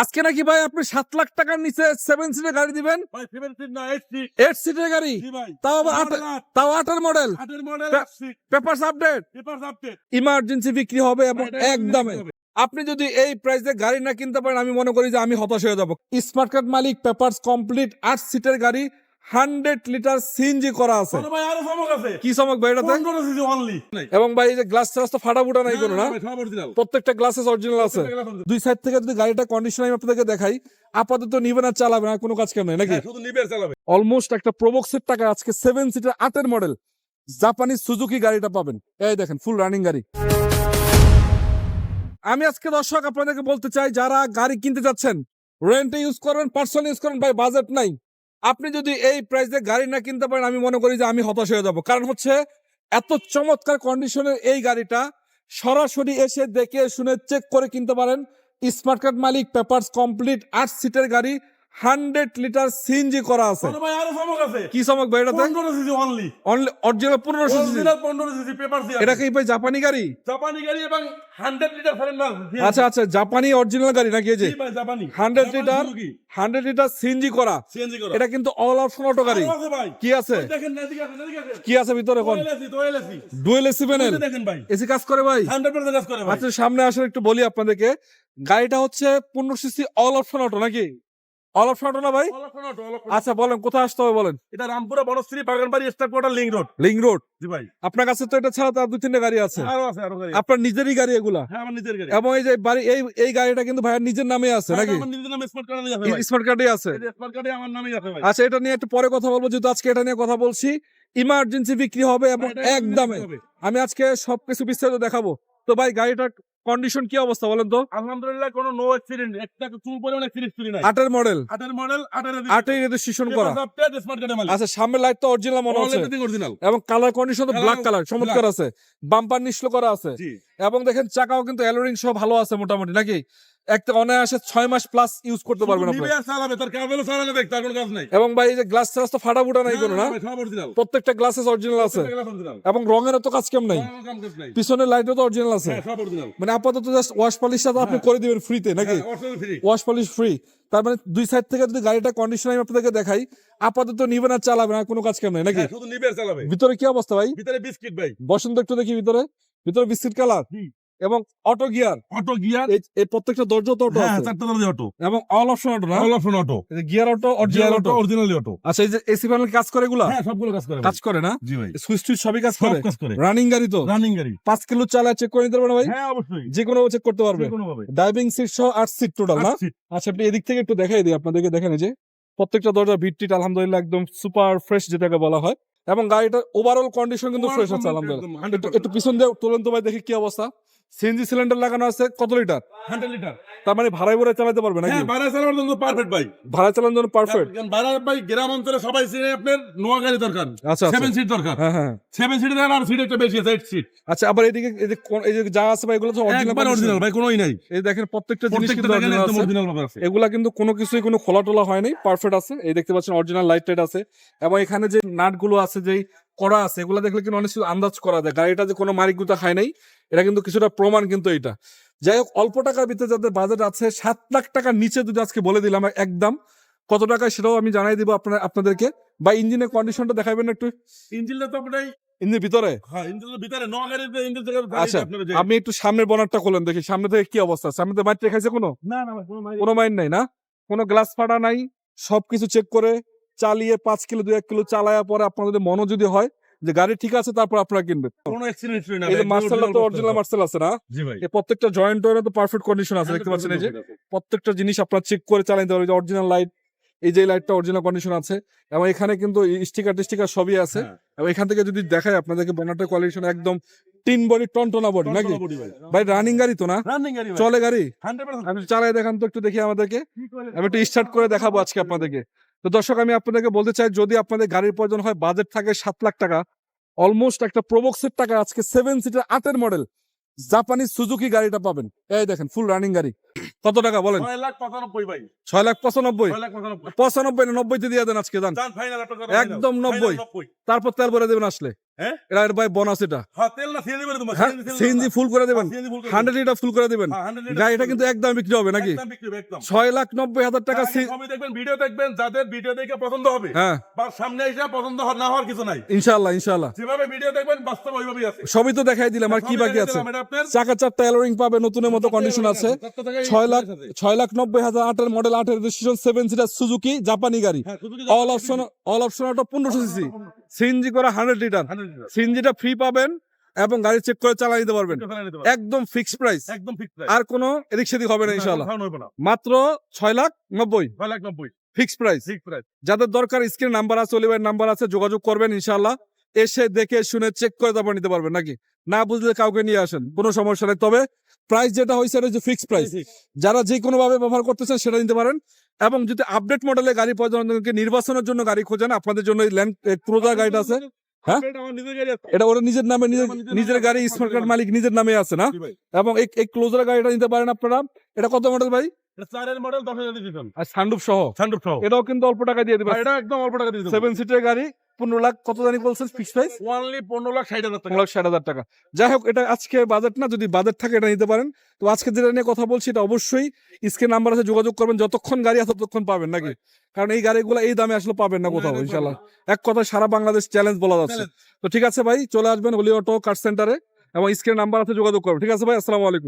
আজকে নাকি ভাই আপনি সাত লাখ টাকার নিচে সেভেন সিটের গাড়ি দিবেন? এইট সিটের গাড়ি? তাও আবার তাও আটের model model papers update paper update emergency বিক্রি হবে এবং একদমে। আপনি যদি এই প্রাইসে গাড়ি না কিনতে পারেন আমি মনে করি যে আমি হতাশ হয়ে যাব। স্মার্ট কার্ড মালিক পেপার কমপ্লিট আট সিটের গাড়ি হান্ড্রেড লিটার সিএনজি করা আছে। কি চমক ভাই এটাতে? এবং ভাই এই যে গ্লাস ট্রাস তো ফাটা ফুটা নাই কোনো না? প্রত্যেকটা গ্লাসেস অরিজিনাল আছে। দুই সাইড থেকে যদি গাড়িটা কন্ডিশন আমি আপনাদেরকে দেখাই আপাতত নিবেন আর চালাবে না কোনো কাজ কেন নাকি? হ্যাঁ, অলমোস্ট একটা প্রবক্সের টাকা আজকে সেভেন সিটার আটের মডেল জাপানি সুজুকি গাড়িটা পাবেন। এই দেখেন ফুল রানিং গাড়ি। আমি আজকে দর্শক আপনাদেরকে বলতে চাই যারা গাড়ি কিনতে যাচ্ছেন রেন্টে ইউজ করবেন পার্সোনাল ইউজ করবেন ভাই বাজেট নাই। আপনি যদি এই প্রাইসে গাড়ি না কিনতে পারেন, আমি মনে করি যে আমি হতাশ হয়ে যাব। কারণ হচ্ছে, এত চমৎকার কন্ডিশনের এই গাড়িটা সরাসরি এসে দেখে শুনে চেক করে কিনতে পারেন। স্মার্ট কার্ড মালিক পেপারস কমপ্লিট আট সিটের গাড়ি হান্ড্রেড লিটার সিএনজি করা আছে। ভাই আরও চমক আছে। কি চমক ভাই এটাতে? পনেরো সিসি অনলি অনলি অরিজিনাল পনেরোশো সিসি পনেরো সিসি পেপার এটা কি ভাই জাপানি গাড়ি? জাপানি গাড়ি এবং হান্ড্রেড লিটার সিলিন্ডার আচ্ছা আচ্ছা জাপানি অরিজিনাল গাড়ি নাকি এই যে? জাপানি। 100 লিটার হান্ড্রেড লিটার সিএনজি করা। সিএনজি করা। এটা কিন্তু অল অপশন অটো গাড়ি। কি আছে? দেখেন কি আছে ভিতরে কোন? AC dual AC. প্যানেল দেখেন ভাই। এসি কাজ করে ভাই? 100% কাজ করে ভাই। আচ্ছা সামনে আসলে একটু বলি আপনাদেরকে। গাড়িটা হচ্ছে পনেরো সিসি অল অপশন অটো নাকি? অল অপশন অটো না ভাই। আচ্ছা বলেন কোথায় আসতে হবে বলেন? এটা Rampura Banasree Baganbari star quarter link road. Link road? জি ভাই। আপনার কাছে তো এটা ছাড়া তো আর দুই তিনটা গাড়ি আছে। আরও আছে আরও গাড়ি আপনার নিজেরই গাড়ি এগুলা? হ্যাঁ আমার নিজের গাড়ি। এবং এই যে বাড়ি এই এই গাড়িটা কিন্তু ভাইয়ের নিজের নামে আছে হ্যাঁ, নাকি? আমার নিজের নামে স্মার্ট কার্ড আছে স্মার্ট কার্ডে আছে? স্মার্ট কার্ডে আমার নামেই আছে ভাই। আচ্ছা এটা নিয়ে একটু পরে কথা বলব যেহেতু আজকে এটা নিয়ে কথা বলছি। ইমার্জেন্সি বিক্রি হবে এবং এটা এক দামে হবে। আমি আজকে সবকিছু বিস্তারিত দেখাবো। তো ভাই গাড়িটার কন্ডিশন কি অবস্থা বলেন তো? আলহামদুলিল্লাহ কোনো নো অ্যাক্সিডেন্ট একটা চুল পরিমাণ অ্যাক্সিডেন্ট চুরি নাই। আটের মডেল আটের মডেল আটের আটের রেজিস্ট্রেশন করা। আচ্ছা সামনের লাইট তো অরিজিনাল মনে হচ্ছে। অরিজিনাল এবং কালার কন্ডিশন তো ব্ল্যাক কালার চমৎকার আছে। বাম্পার নিশ্চল করা আছে। জি। এবং দেখেন চাকাও কিন্তু অ্যালোরিং সব ভালো আছে মোটামুটি নাকি? একটা অনায়াসে ছয় মাস প্লাস ইউজ করতে পারবেন শুধু আপনারা। নিবে আর চালাবে তার কাবেলও চালাবে দেখ তার কোনো কাজ নাই। এবং ভাই যে গ্লাস তো ফাটা ফুটা নাই কোনো না? প্রত্যেকটা গ্লাসেস অরিজিনাল আছে। এবং রঙের তো কাজ কাম নাই? পিছনের লাইটও তো অরিজিনাল আছে। হ্যাঁ মানে আপাতত জাস্ট ওয়াশ পলিশটা তো আপনি করে দিবেন ফ্রিতে নাকি? হ্যাঁ ওয়াশ পলিশ ফ্রি তার মানে দুই সাইড থেকে যদি গাড়িটা কন্ডিশন আমি আপনাদেরকে দেখাই আপাতত নিবেন আর চালাবে না কোনো কাজ কেমন নাই নাকি? হ্যাঁ শুধু নিবে চালাবে ভিতরে কি অবস্থা ভাই? ভিতরে বিস্কিট ভাই। বসন্ত একটু দেখি ভিতরে। ভিতরে বিস্কিট কালার। এবং অটো গিয়ার। Auto gear? এই প্রত্যেকটা দরজা তো অটো হ্যাঁ চারটা দরজা অটো। এবং all option auto all option auto gear auto original auto originally auto আচ্ছা এই যে এসি প্যানেল কাজ করে এগুলা? হ্যাঁ সবগুলো কাজ করে কাজ করে না? জি ভাই। সুইচ টুইচ সবই কাজ করে? কাজ করে। রানিং গাড়ি তো? রানিং গাড়ি। পাঁচ কিলো চালা চেক করে নিতে পারবেন ভাই? হ্যাঁ অবশ্যই। যে কোনো চেক করতে পারবে। যে কোনো ভাবে ড্রাইভিং সিট সহ আট সিট টোটাল না? আচ্ছা আপনি এদিক থেকে একটু দেখাই দিই আপনাদেরকে দেখেন এই যে। প্রত্যেকটা দরজা ভিটটিট আলহামদুলিল্লাহ একদম সুপার ফ্রেশ যেটাকে বলা হয়। এবং গাড়িটার ওভারঅল কন্ডিশন কিন্তু ফ্রেশ আছে আলহামদুলিল্লাহ। একটু একটু পিছন দিয়ে তুলেন তো ভাই দেখি কি অবস্থা। সিএনজি সিলিন্ডার লাগানো আছে কত লিটার? 100 লিটার। তার মানে ভাড়ায় চালাতে পারবে নাকি? হ্যাঁ বাইরে চালানোর জন্য পারফেক্ট ভাই ভাড়া চালানোর জন্য পারফেক্ট বাইরে ভাই গ্রাম অঞ্চলে সবাই আপনার নোয়া গাড়ি দরকার আচ্ছা আচ্ছা। সেভেন সিট দরকার। হ্যাঁ হ্যাঁ। সেভেন সিট আর সিট একটা বেশি আছে এইট সিট আচ্ছা আবার এদিকে এই যে কোন- এই যে যা আছে ভাই এগুলো তো একবার অরিজিনাল ভাই কোনোই নাই। এই দেখেন প্রত্যেকটা জিনিস কিন্তু। অরিজিনাল আছে। এগুলা কিন্তু কোনো কিছুই কোনো খোলা টোলা হয়নি পারফেক্ট আছে। এই দেখতে পাচ্ছেন অরিজিনাল লাইট টাইট আছে। এবং এখানে যে নাটগুলো আছে যেই করা আছে এগুলো দেখলে কিন্তু অনেক কিছু আন্দাজ করা যায়। গাড়িটা যে কোনো মারিক গুতা খায় নাই এটা কিন্তু কিছুটা প্রমাণ কিন্তু এটা যাই হোক অল্প টাকার ভিতরে যাদের বাজেট আছে সাত লাখ টাকার নিচে যদি আজকে বলে দিলাম একদম কত টাকা সেটাও আমি জানাই দিব আপনার আপনাদেরকে। বা ইঞ্জিনের কন্ডিশনটা দেখাবেন একটু? ইঞ্জিনটা তো আপনার ইঞ্জিন ভিতরে? হ্যাঁ ইঞ্জিনের ভিতরে নোয়া গাড়িতে ইঞ্জিন থেকে আচ্ছা, আমি একটু সামনের বনারটা খোলেন দেখি সামনে থেকে কি অবস্থা সামনে থেকে মাইট রেখেছে কোনো? না না কোনো মাইন্ড নাই না? কোনো গ্লাস ফাটা নাই সবকিছু চেক করে চালিয়ে পাঁচ কিলো দুই এক কিলো চালায়া পরে আপনাদের মনে যদি হয় যে গাড়ি ঠিক আছে তারপর আপনারা কিনবেন। কোনো অ্যাক্সিডেন্ট হিস্ট্রি না এই মার্সেলটা তো অরিজিনাল মার্সেল আছে না? জি ভাই। এই প্রত্যেকটা জয়েন্ট টয়েন্ট তো পারফেক্ট কন্ডিশন আছে দেখতে পাচ্ছেন এই যে। প্রত্যেকটা জিনিস আপনারা চেক করে চালাতে পারবেন যে অরিজিনাল লাইট এই যে লাইটটা অরিজিনাল কন্ডিশন আছে। এবং এখানে কিন্তু স্টিকার টিস্টিকার সবই আছে। হ্যাঁ। এবং এখান থেকে যদি দেখায় আপনাদেরকে বনাটের কোয়ালিটি একদম তিন বডি টনটনা বডি নাকি? ভাই। রানিং গাড়ি তো না? রানিং গাড়ি চলে গাড়ি? 100% আমি চালাই দেখান তো একটু দেখি আমাদেরকে। আমি একটু স্টার্ট করে দেখাবো আজকে আপনাদেরকে। তো দর্শক আমি আপনাদেরকে বলতে চাই যদি আপনাদের গাড়ির প্রয়োজন হয় বাজেট থাকে সাত লাখ টাকা। অলমোস্ট একটা প্রবক্সের টাকা আজকে সেভেন সিটার আটের মডেল জাপানি সুজুকি গাড়িটা পাবেন। এই দেখেন ফুল রানিং গাড়ি। কত টাকা বলেন? ছয় লাখ পঁচানব্বই পঁচানব্বই? না নব্বইতে দিয়ে দেন আজকে দান একদম নব্বই। তারপর তেল ভরে দেবেন আসলে। হ্যাঁ? এটা ভাই বোনাস এটা। তেল না সিএনজি বলে তোমার সিএনজি ফুল করে দেবেন। হান্ড্রেড লিটার ফুল করে দেবেন। 100 লিটার গাড়ি এটা কিন্তু একদম বিক্রি হবে নাকি? একদম বিক্রি হবে, একদম। ছয় লাখ নব্বই হাজার টাকা আগে সি- ছবি দেখবেন ভিডিও দেখবেন যাদের ভিডিও দেখে পছন্দ হবে হ্যাঁ। বা সামনে এসে পছন্দ না হওয়ার কিছু নাই। ইনশাল্লাহ ইনশাল্লাহ যেভাবে ভিডিও দেখবেন বাস্তব ওইভাবেই আছে। সবই তো দেখাই দিলাম আর কি বাকি আছে? চাকা চারটা এলোরিং পাবে নতুনের মতো কন্ডিশন আছে। ছয় লাখ ছয় লাখ নব্বই হাজার আটের মডেল আটের রেজিস্ট্রেশন সেভেন সিটার সুজুকি জাপানি গাড়ি। All option all option auto পনেরোশো সিসি সিএনজি করা হান্ড্রেড লিটার সিএনজিটা ফ্রি পাবেন এবং গাড়ি চেক করে চালা নিতে পারবেন। একদম ফিক্স প্রাইস একদম ফিক্স আর কোনো এদিক সেদিক হবে না ইনশাল্লাহ মাত্র ছয় লাখ নব্বই। ছয় লাখ নব্বই। ফিক্স প্রাইস ফিক্স প্রাইস যাদের দরকার স্ক্রিন নাম্বার আছে অলিভার নাম্বার আছে যোগাযোগ করবেন ইনশাল্লাহ এসে দেখে শুনে চেক করে তারপর নিতে পারবেন নাকি? না বুঝলে কাউকে নিয়ে আসেন কোনো সমস্যা নেই। তবে প্রাইস যেটা হয়েছে এটা হচ্ছে ফিক্স প্রাইস যারা যে কোনো ভাবে ব্যবহার করতেছেন সেটা নিতে পারেন। এবং যদি আপডেট মডেলের গাড়ি প্রয়োজন নির্বাচনের জন্য গাড়ি খোঁজেন আপনাদের জন্য ল্যান্ড ক্রোজার গাড়িটা আছে। হ্যাঁ? এটা ওরা নিজের নামে নিজের গাড়ি স্মার্ট কার্ড মালিক নিজের নামে আছে না? এবং এই ক্লোজার গাড়িটা নিতে পারেন আপনারা। এটা কত মডেল ভাই? মডেল আর সানরুফ সহ? সান্ডুপ সহ। এটাও কিন্তু অল্প টাকা দিয়ে দিবেন। এটা একদম অল্প টাকা দিয়ে সেভেন সিটের গাড়ি। পনেরো লাখ কত জানি বলছেন ফিক্স প্রাইস ওয়ানলি পনেরো লাখ ষাট হাজার টাকা। লাখ ষাট হাজার টাকা। যাই হোক এটা আজকে বাজেট না যদি বাজেট থাকে এটা নিতে পারেন। তো আজকে যেটা নিয়ে কথা বলছি এটা অবশ্যই স্ক্রিন নাম্বার আছে যোগাযোগ করবেন। যতক্ষণ গাড়ি আছে ততক্ষণ পাবেন নাকি? কারণ এই গাড়িগুলো এই দামে আসলে পাবেন না কোথাও ইনশাল্লাহ এক কথা সারা বাংলাদেশ চ্যালেঞ্জ বলা যাচ্ছে। তো ঠিক আছে ভাই চলে আসবেন অলি অটো কার সেন্টারে এবং স্ক্রিন নাম্বার আছে যোগাযোগ করবেন। ঠিক আছে ভাই আসসালামু আলাইকুম।